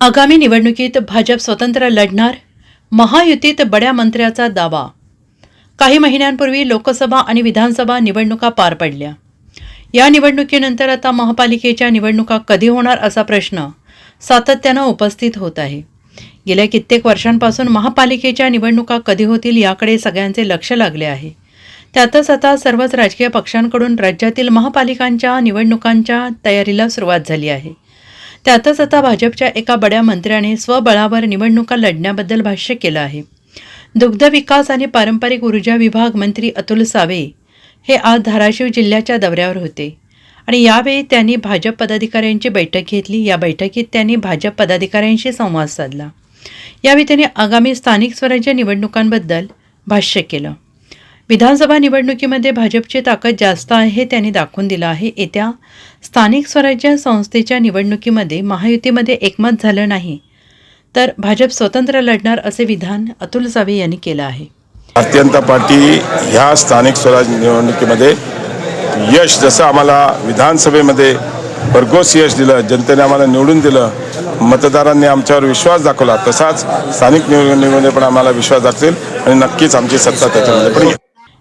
आगामी निवडणुकीत भाजप स्वतंत्र लढणार महायुतीत बड्या मंत्र्याचा दावा. काही महिन्यांपूर्वी लोकसभा आणि विधानसभा निवडणुका पार पडल्या. या निवडणुकीनंतर आता महापालिकेच्या निवडणुका कधी होणार असा प्रश्न सातत्यानं उपस्थित होत आहे. गेल्या कित्येक वर्षांपासून महापालिकेच्या निवडणुका कधी होतील याकडे सगळ्यांचे लक्ष लागले आहे. त्यातच आता सर्वच राजकीय पक्षांकडून राज्यातील महापालिकांच्या निवडणुकांच्या तयारीला सुरुवात झाली आहे. त्यातच आता भाजपच्या एका बड्या मंत्र्याने स्वबळावर निवडणुका लढण्याबद्दल भाष्य केलं आहे. दुग्ध विकास आणि पारंपरिक ऊर्जा विभाग मंत्री अतुल सावे हे आज धाराशिव जिल्ह्याच्या दौऱ्यावर होते. आणि यावेळी त्यांनी भाजप पदाधिकाऱ्यांची बैठक घेतली. या बैठकीत त्यांनी भाजप पदाधिकाऱ्यांशी संवाद साधला. यावेळी त्यांनी आगामी स्थानिक स्वराज्य निवडणुकांबद्दल भाष्य केलं. विधानसभा निवडणुकीमध्ये भाजपची ताकद जास्त आहे हे त्यांनी दाखवून दिलं आहे. येत्या स्थानिक स्वराज्य संस्थेच्या निवडणुकीमध्ये महायुतीमध्ये एकमत झालं नाही तर भाजप स्वतंत्र लढणार असे विधान अतुल सावे यांनी केलं आहे. भारतीय जनता पार्टी ह्या स्थानिक स्वराज निवडणुकीमध्ये यश जसं आम्हाला विधानसभेमध्ये भरघोस यश दिलं जनतेने आम्हाला निवडून दिलं मतदारांनी आमच्यावर विश्वास दाखवला तसाच स्थानिक निवडणुकीमध्ये पण आम्हाला विश्वास दाखवेल आणि नक्कीच आमची सत्ता त्याच्यामध्ये पण